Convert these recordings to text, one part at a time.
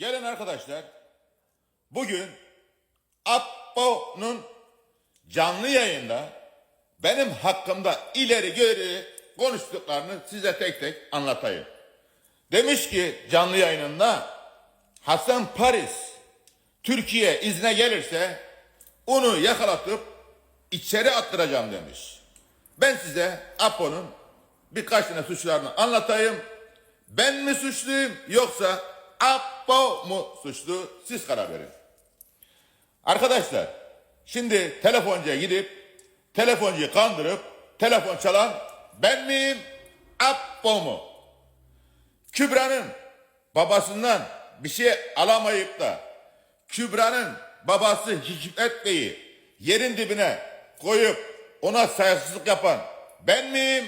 Gelin arkadaşlar. Bugün Appo'nun canlı yayında benim hakkımda ileri geri konuştuklarını size tek tek anlatayım. Demiş ki canlı yayınında Hasan Paris Türkiye izne gelirse onu yakalatıp içeri attıracağım demiş. Ben size Apo'nun birkaç tane suçlarını anlatayım. Ben mi suçluyum yoksa Apo mu suçlu siz karar verin. Arkadaşlar şimdi telefoncuya gidip telefoncuyu kandırıp telefon çalan ben miyim Apo mu? Kübra'nın babasından bir şey alamayıp da Kübra'nın babası Hikmet Bey'i yerin dibine koyup ona saygısızlık yapan ben miyim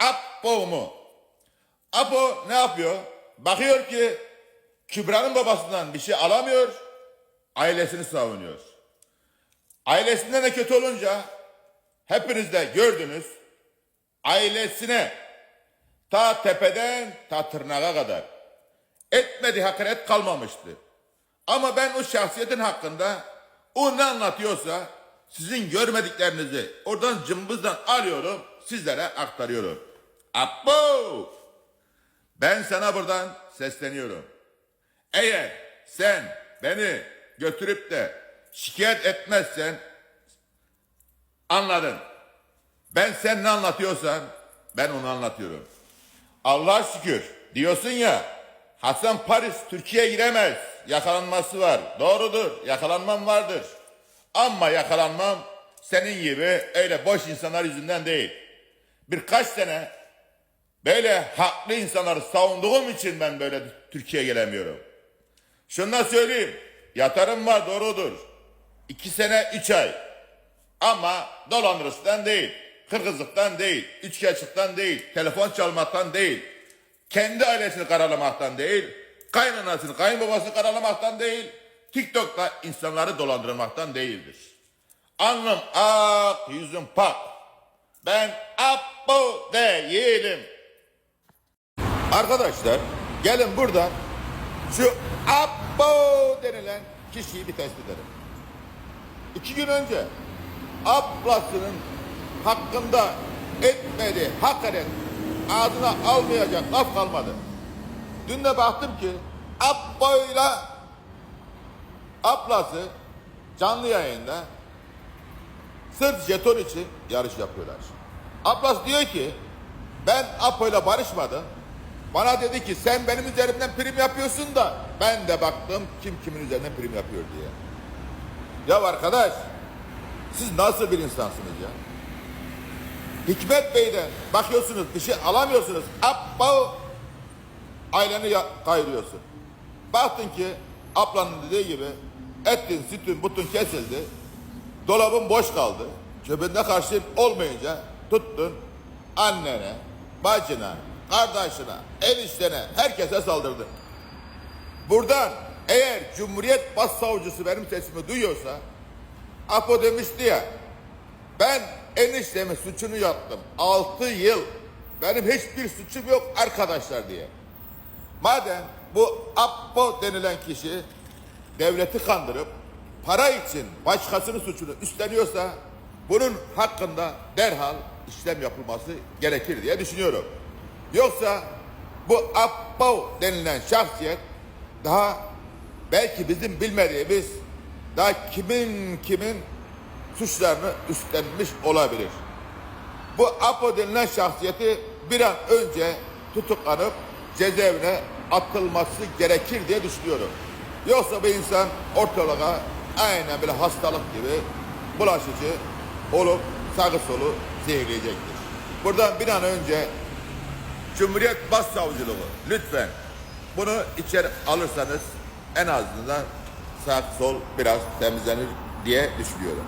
Apo mu? Apo ne yapıyor? Bakıyor ki Kübra'nın babasından bir şey alamıyor, ailesini savunuyor. Ailesinden de kötü olunca hepiniz de gördünüz ailesine ta tepeden ta tırnağa kadar etmedi hakaret kalmamıştı. Ama ben o şahsiyetin hakkında o ne anlatıyorsa sizin görmediklerinizi oradan cımbızdan alıyorum sizlere aktarıyorum. Apo! Ben sana buradan sesleniyorum. Eğer sen beni götürüp de şikayet etmezsen anladın. Ben sen ne anlatıyorsan ben onu anlatıyorum. Allah şükür diyorsun ya Hasan Paris Türkiye'ye giremez. Yakalanması var. Doğrudur. Yakalanmam vardır. Ama yakalanmam senin gibi öyle boş insanlar yüzünden değil. Birkaç sene böyle haklı insanları savunduğum için ben böyle Türkiye'ye gelemiyorum. Şunu da söyleyeyim. Yatarım var doğrudur. İki sene üç ay. Ama dolandırıcıdan değil. Kırgızlıktan değil. Üçkağıtçılıktan değil. Telefon çalmaktan değil. Kendi ailesini karalamaktan değil. Kaynanasını, kayınbabasını karalamaktan değil. TikTok'ta insanları dolandırmaktan değildir. Alnım ak, yüzüm pak. Ben Apo değilim. Arkadaşlar gelin buradan şu Apo denilen kişiyi bir test edelim. İki gün önce ablasının hakkında etmedi, hakaret ağzına almayacak laf kalmadı. Dün de baktım ki Apo'yla ablası canlı yayında sırf jeton için yarış yapıyorlar. Ablası diyor ki ben Apo'yla barışmadım. Bana dedi ki sen benim üzerimden prim yapıyorsun da ben de baktım kim kimin üzerinden prim yapıyor diye. Ya arkadaş siz nasıl bir insansınız ya? Hikmet Bey'den bakıyorsunuz bir şey alamıyorsunuz. Abba aileni kayırıyorsun. Baktın ki ablanın dediği gibi etin, sütün, butun kesildi. Dolabın boş kaldı. Cebinde karşı olmayınca tuttun annene, bacına, kardeşine, eniştene, herkese saldırdın. Buradan eğer Cumhuriyet Başsavcısı benim sesimi duyuyorsa Apo demişti ya ben eniştemin suçunu yaptım. 6 yıl benim hiçbir suçum yok arkadaşlar diye. Madem bu Apo denilen kişi devleti kandırıp para için başkasının suçunu üstleniyorsa bunun hakkında derhal işlem yapılması gerekir diye düşünüyorum. Yoksa bu Apo denilen şahsiyet daha belki bizim bilmediğimiz daha kimin kimin suçlarını üstlenmiş olabilir. Bu Apo denilen şahsiyeti bir an önce tutuklanıp cezaevine atılması gerekir diye düşünüyorum. Yoksa bu insan ortalığa aynen böyle hastalık gibi bulaşıcı olup sağı solu zehirleyecektir. Buradan bir an önce Cumhuriyet Başsavcılığı lütfen bunu içeri alırsanız en azından sağ sol biraz temizlenir diye düşünüyorum.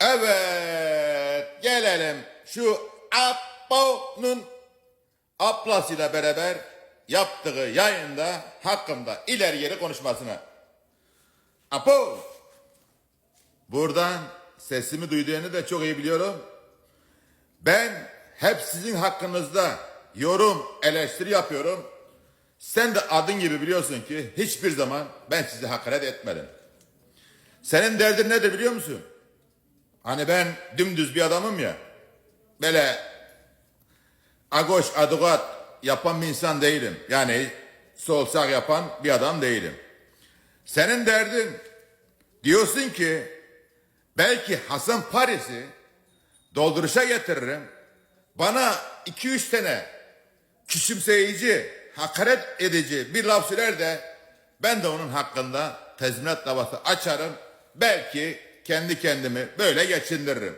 Evet gelelim şu Apo'nun ablasıyla beraber yaptığı yayında hakkında ileri geri konuşmasına. Apo buradan sesimi duyduğunu da çok iyi biliyorum. Ben hep sizin hakkınızda yorum, eleştiri yapıyorum. Sen de adın gibi biliyorsun ki hiçbir zaman ben sizi hakaret etmedim. Senin derdin nedir biliyor musun? Hani ben dümdüz bir adamım ya. Böyle agoş adugat yapan bir insan değilim. Yani sol sağ yapan bir adam değilim. Senin derdin diyorsun ki belki Hasan Paris'i dolduruşa getiririm. Bana 2-3 sene küçümseyici, hakaret edici bir laf söyler de ben de onun hakkında tezminat davası açarım. Belki kendi kendimi böyle geçindiririm.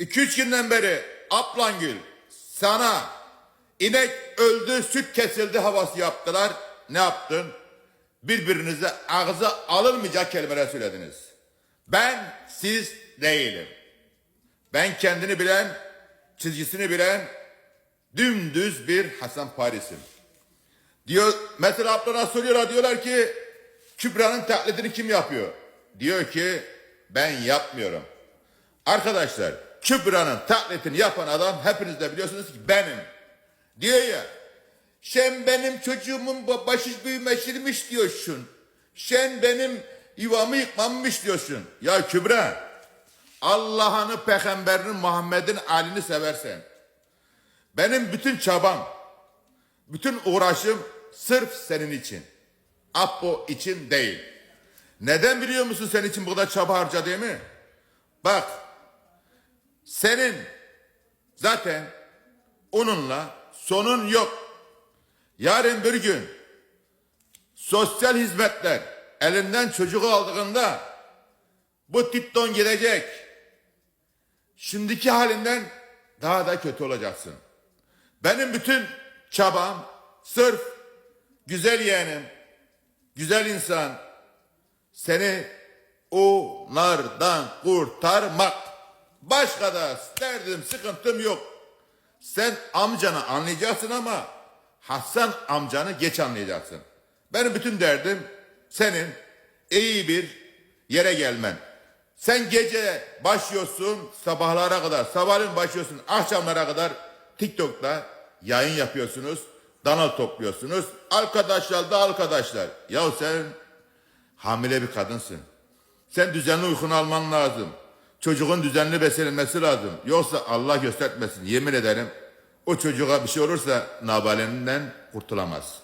2-3 günden beri Aplangül sana inek öldü, süt kesildi havası yaptılar. Ne yaptın? Birbirinize ağza alınmayacak kelimeler söylediniz. Ben siz değilim. Ben kendini bilen, çizgisini bilen dümdüz bir Hasan Paris'im. Diyor mesela ablana soruyorlar diyorlar ki Kübra'nın taklidini kim yapıyor? Diyor ki ben yapmıyorum. Arkadaşlar Kübra'nın taklidini yapan adam hepiniz de biliyorsunuz ki benim. Diyor ya sen benim çocuğumun ba- başı büyümeşirmiş diyorsun. Sen benim yuvamı yıkmamış diyorsun. Ya Kübra Allah'ını, peygamberini, Muhammed'in alini seversen benim bütün çabam, bütün uğraşım sırf senin için. Apo için değil. Neden biliyor musun senin için bu kadar çaba harcadığımı? Bak, senin zaten onunla sonun yok. Yarın bir gün sosyal hizmetler elinden çocuğu aldığında bu tipton gidecek. Şimdiki halinden daha da kötü olacaksın. Benim bütün çabam sırf güzel yeğenim, güzel insan seni onlardan kurtarmak. Başka da derdim, sıkıntım yok. Sen amcanı anlayacaksın ama Hasan amcanı geç anlayacaksın. Benim bütün derdim senin iyi bir yere gelmen. Sen gece başlıyorsun sabahlara kadar, sabahleyin başlıyorsun akşamlara kadar TikTok'ta yayın yapıyorsunuz, danal topluyorsunuz. Arkadaşlar da arkadaşlar. Ya sen hamile bir kadınsın. Sen düzenli uykunu alman lazım. Çocuğun düzenli beslenmesi lazım. Yoksa Allah göstermesin yemin ederim o çocuğa bir şey olursa nabaleninden kurtulamaz.